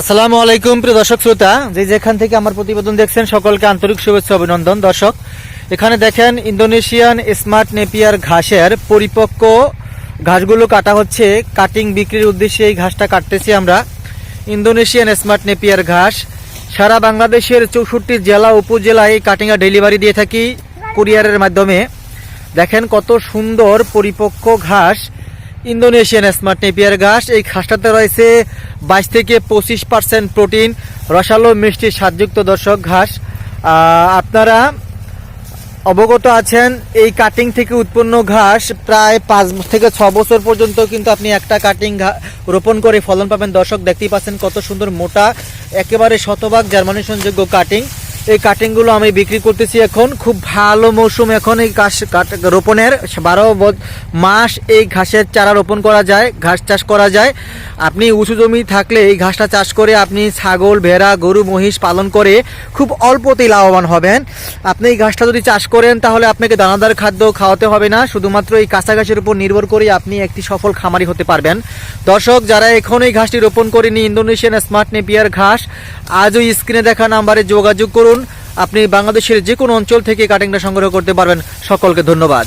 আসসালামু আলাইকুম, প্রিয় দর্শক শ্রোতা। যে যেখান থেকে আমার প্রতিবেদন দেখছেন, সকলকে আন্তরিক শুভেচ্ছা, অভিনন্দন। দর্শক, এখানে দেখেন ইন্দোনেশিয়ান স্মার্ট নেপিয়ার ঘাসের পরিপক্ক ঘাসগুলো কাটা হচ্ছে। কাটিং বিক্রির উদ্দেশ্যে এই ঘাসটা কাটতেছি আমরা। ইন্দোনেশিয়ান স্মার্ট নেপিয়ার ঘাস। সারা বাংলাদেশের চৌষট্টি জেলা উপজেলায় এই কাটিংয়া ডেলিভারি দিয়ে থাকি কুরিয়ারের মাধ্যমে। দেখেন কত সুন্দর পরিপক্ক ঘাস। ইন্দোনেশিয়ান স্মার্ট নেপিয়ার ঘাস, এই ঘাসটাতে রয়েছে বাইশ থেকে পঁচিশ পার্সেন্ট প্রোটিন, রসালো, মিষ্টি, স্বাদযুক্ত দর্শক ঘাস। আপনারা অবগত আছেন, এই কাটিং থেকে উৎপন্ন ঘাস প্রায় পাঁচ থেকে ছ বছর পর্যন্ত কিন্তু আপনি একটা কাটিং রোপণ করে ফলন পাবেন। দর্শক দেখতেই পাচ্ছেন কত সুন্দর মোটা, একেবারে শতভাগ জার্মানেশনযোগ্য কাটিং এই কাটিংগুলো আমি বিক্রি করতেছি এখন। খুব ভালো মৌসুম এখন এই ঘাস রোপণের। বারো মাস এই ঘাসের চারা রোপণ করা যায়, ঘাস চাষ করা যায়। আপনি উঁচু জমি থাকলে এই ঘাসটা চাষ করে আপনি ছাগল, ভেড়া, গরু, মহিষ পালন করে খুব অল্পতেই লাভবান হবেন। আপনি এই ঘাসটা যদি চাষ করেন তাহলে আপনাকে দানাদার খাদ্য খাওয়াতে হবে না। শুধুমাত্র এই কাঁচা ঘাসের উপর নির্ভর করে আপনি একটি সফল খামারি হতে পারবেন। দর্শক, যারা এখন এই ঘাসটি রোপণ করেনি, ইন্দোনেশিয়ান স্মার্ট নেপিয়ার ঘাস আজও স্ক্রিনে দেখা নাম্বারে যোগাযোগ করুন। আপনি বাংলাদেশের যে কোনো অঞ্চল থেকে কাটিংটা সংগ্রহ করতে পারবেন। সকলকে ধন্যবাদ।